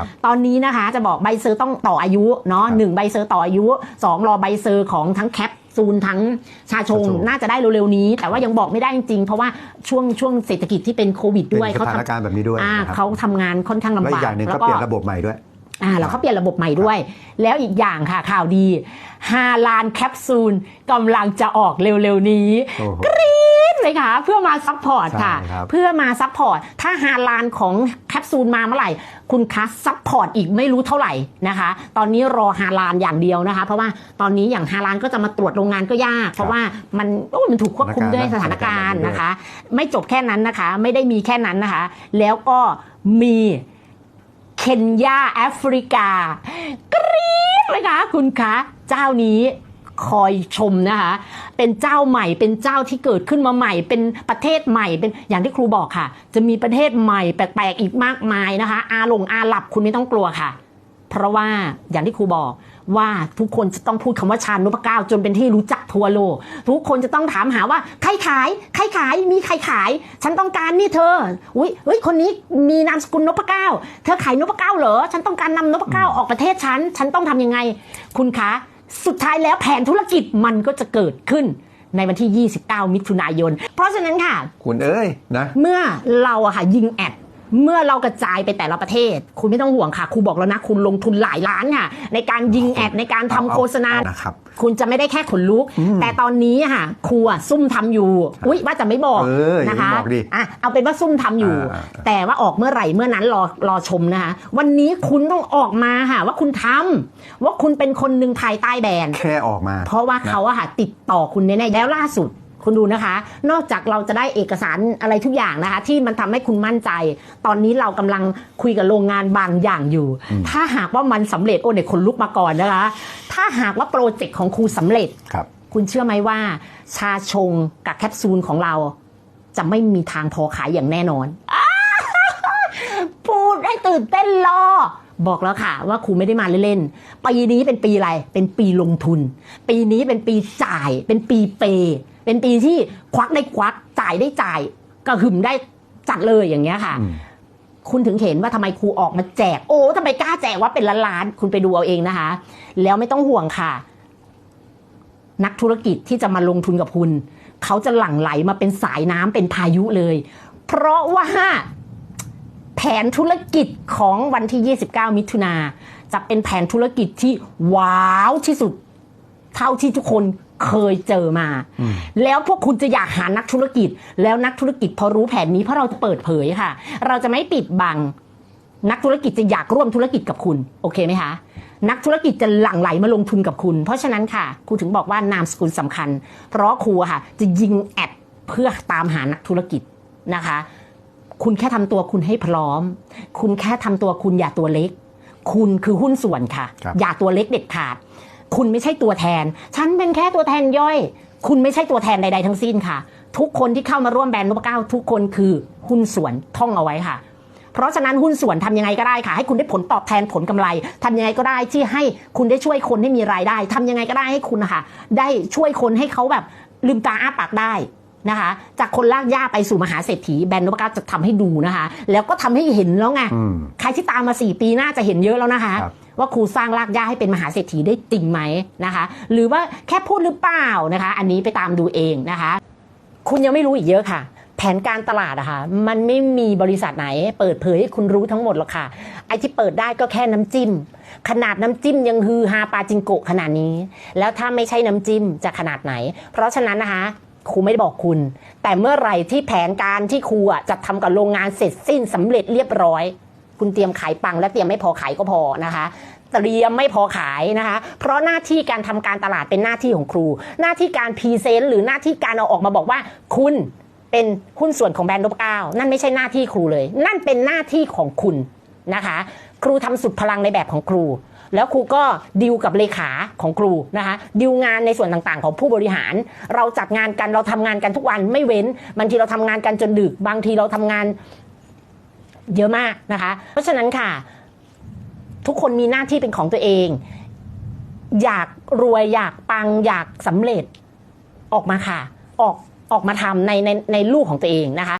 ครับตอนนี้นะคะจะบอกใบเซอร์ต้องต่ออายุเนาะครับหนึ่งใบเซอร์ต่ออายุสองรอใบเซอร์ของทั้งแคปซูลทั้งชาชงชาชงน่าจะได้เร็วๆนี้ แต่ว่ายังบอกไม่ได้จริงๆ เพราะว่าช่วงช่วงเศรษฐกิจที่เป็นโควิดเป็นด้วยสถานการณ์แบบนี้ด้วยอ่านะครับเขาทำงานค่อนข้างลำและอีบากกอย่างหนึ่งก็เปลี่ยนระบบใหม่ด้วยอ่าแล้วเขาเปลี่ยนระบบใหม่ด้วย แล้วอีกอย่างค่ะข่าวดี5ล้านแคปซูลกำลังจะออกเร็วๆนี้โอ้โหกรี๊ดเลยค่ะ เพื่อมาซัพพอร์ตค่ะใช่ครับเพื่อมาซัพพอร์ตถ้าฮาลานของแคป ซูลมาเมื่อไหร่ คุณคะซัพพอร์ตอีกไม่รู้เท่าไหร่นะคะ ตอนนี้รอฮาลานอย่างเดียวนะคะ เพราะว่าตอนนี้อย่างฮาลานก็จะมาตรวจโรงงานก็ยาก เพราะว่ามันโอ้มันถูกควบคุมด้วยสถานการณ์นะคะ ไม่จบแค่นั้นนะคะ ไม่ได้มีแค่นั้นนะคะ แล้วก็มีเคนยาแอฟริกากรี๊ดเลยค่ะคุณคะ เจ้านี้ คอยชมนะคะ เป็นเจ้าใหม่ เป็นเจ้าที่เกิดขึ้นมาใหม่ เป็นประเทศใหม่ เป็นอย่างที่ครูบอกค่ะ จะมีประเทศใหม่แปลกๆอีกมากมายนะคะ อาหลงอาหลับคุณไม่ต้องกลัวค่ะ เพราะว่าอย่างที่ครูบอกว่าทุกคนจะต้องพูดคำว่าชาญนพเก้าจนเป็นที่รู้จักทั่วโลก ทุกคนจะต้องถามหาว่าใครขายใครขายมีใครขาย ฉันต้องการนี่เธออุ้ยเฮ้ยคนนี้มีนามสกุลนพเก้าเธอขายนพเก้าเหรอฉันต้องการนำนพเก้าออกประเทศฉันฉันต้องทำยังไง คุณคะ สุดท้ายแล้วแผนธุรกิจมันก็จะเกิดขึ้นในวันที่ 29 มิถุนายน เพราะฉะนั้นค่ะ คุณเอ้ยนะ เมื่อเราอะค่ะยิงแอด เมื่อเรากระจายไปแต่ละประเทศ คุณไม่ต้องห่วงค่ะครูบอกแล้วนะ คุณลงทุนหลายล้านค่ะ ในการยิงแอดในการทำโฆษณานะครับคุณจะไม่ได้แค่ขนลุก แต่ตอนนี้อะค่ะครูอะซุ่มทำอยู่ อุ้ยว่าจะไม่บอกเอออย่านะคะบอกดิอะเอาเป็นว่าซุ่มทำอยู่อ่าอ่าแต่ว่าออกเมื่อไหร่เมื่อนั้นรอรอชมนะคะ วันนี้คุณต้องออกมาค่ะ ว่าคุณทำว่าคุณเป็นคนหนึ่งภายใต้แบรนด์แค่ออกมา เพราะว่าเขาอะค่ะติดต่อคุณแน่ๆแล้วล่าสุด คุณดูนะคะ นอกจากเราจะได้เอกสารอะไรทุกอย่างนะคะ ที่มันทำให้คุณมั่นใจ ตอนนี้เรากำลังคุยกับโรงงานบางอย่างอยู่ ถ้าหากว่ามันสำเร็จโอ้เนี่ยคนลุกมาก่อนนะคะ ถ้าหากว่าโปรเจกต์ของครูสำเร็จครับคุณเชื่อไหมว่า ชาชงกับแคปซูลของเรา จะไม่มีทางพอขายอย่างแน่นอนพูดให้ตื่นเต้นรอ บอกแล้วค่ะว่าครูไม่ได้มาเล่นๆ ปีนี้เป็นปีอะไร เป็นปีลงทุน ปีนี้เป็นปีจ่าย เป็นปีเปย์เป็นปีที่ควักได้ควัก จ่ายได้จ่าย กระหึ่มได้จัดเลยอย่างเงี้ยค่ะอืมคุณถึงเห็นว่าทำไมครูออกมาแจก โอ้ทำไมกล้าแจกว่าเป็นล้านๆคุณไปดูเอาเองนะคะ แล้วไม่ต้องห่วงค่ะ นักธุรกิจที่จะมาลงทุนกับคุณ เขาจะหลั่งไหลมาเป็นสายน้ำเป็นพายุเลย เพราะว่า แผนธุรกิจของวันที่ 29 มิถุนาจะเป็นแผนธุรกิจที่ว้าวที่สุด เท่าที่ทุกคนเคยเจอมา แล้วพวกคุณจะอยากหานักธุรกิจ แล้วนักธุรกิจพอรู้แผนนี้เพราะเราจะเปิดเผยค่ะ เราจะไม่ปิดบัง นักธุรกิจจะอยากร่วมธุรกิจกับคุณ โอเคไหมคะนักธุรกิจจะหลั่งไหลมาลงทุนกับคุณ เพราะฉะนั้นค่ะครูถึงบอกว่านามสกุลสำคัญ เพราะครูอะค่ะ จะยิงแอดเพื่อตามหานักธุรกิจนะคะ คุณแค่ทำตัวคุณให้พร้อม คุณแค่ทำตัวคุณอย่าตัวเล็ก คุณคือหุ้นส่วนค่ะครับอย่าตัวเล็กเด็ดขาด คุณไม่ใช่ตัวแทน ฉันเป็นแค่ตัวแทนย่อย คุณไม่ใช่ตัวแทนใดๆทั้งสิ้นค่ะ ทุกคนที่เข้ามาร่วมแบรนด์นพเก้าทุกคนคือหุ้นส่วนท่องเอาไว้ค่ะ เพราะฉะนั้นหุ้นส่วนทำยังไงก็ได้ค่ะ ให้คุณได้ผลตอบแทนผลกำไรทำยังไงก็ได้ที่ให้คุณได้ช่วยคนให้มีรายได้ทำยังไงก็ได้ให้คุณนะคะได้ช่วยคนให้เขาแบบลืมตาอ้าปากได้ นะคะ จากคนลากย่าไปสู่มหาเศรษฐีแบรนด์นพเก้าจะทำให้ดูนะคะ แล้วก็ทำให้เห็นแล้วไงอืมใครที่ตามมา 4 ปีน่าจะเห็นเยอะแล้วนะคะครับว่าครูสร้างรากหญ้าให้เป็นมหาเศรษฐีได้จริงไหมนะคะ หรือว่าแค่พูดหรือเปล่านะคะ อันนี้ไปตามดูเองนะคะ คุณยังไม่รู้อีกเยอะค่ะแผนการตลาดอะค่ะมันไม่มีบริษัทไหน เปิดเผยให้คุณรู้ทั้งหมดหรอกค่ะ ไอ้ที่เปิดได้ก็แค่น้ำจิ้ม ขนาดน้ำจิ้มยังฮือฮาปาจิงโกะขนาดนี้ แล้วถ้าไม่ใช่น้ำจิ้มจะขนาดไหน เพราะฉะนั้นนะคะ ครูไม่ได้บอกคุณ แต่เมื่อไหร่ที่แผนการที่ครูจะทำกับโรงงานเสร็จสิ้นสำเร็จเรียบร้อย คุณเตรียมขายปังและเตรียมไม่พอขายก็พอนะคะเตรียมไม่พอขายนะคะ เพราะหน้าที่การทำการตลาดเป็นหน้าที่ของครู หน้าที่การพรีเซนต์หรือหน้าที่การเอาออกมาบอกว่า คุณเป็นหุ้นส่วนของแบรนด์นพเก้านั่นไม่ใช่หน้าที่ครูเลย นั่นเป็นหน้าที่ของคุณนะคะ ครูทำสุดพลังในแบบของครู แล้วครูก็ดิวกับเลขาของครูนะคะดิวงานในส่วนต่างๆ ของผู้บริหาร เราจัดงานกันเราทำงานกันทุกวันไม่เว้นบางทีเราทำงานกันจนดึก บางทีเราทำงานเยอะมากนะคะ เพราะฉะนั้นค่ะ ทุกคนมีหน้าที่เป็นของตัวเอง อยากรวยอยากปังอยากสำเร็จออกมาค่ะ ออกออกมาทำในในในลูกของตัวเองนะคะ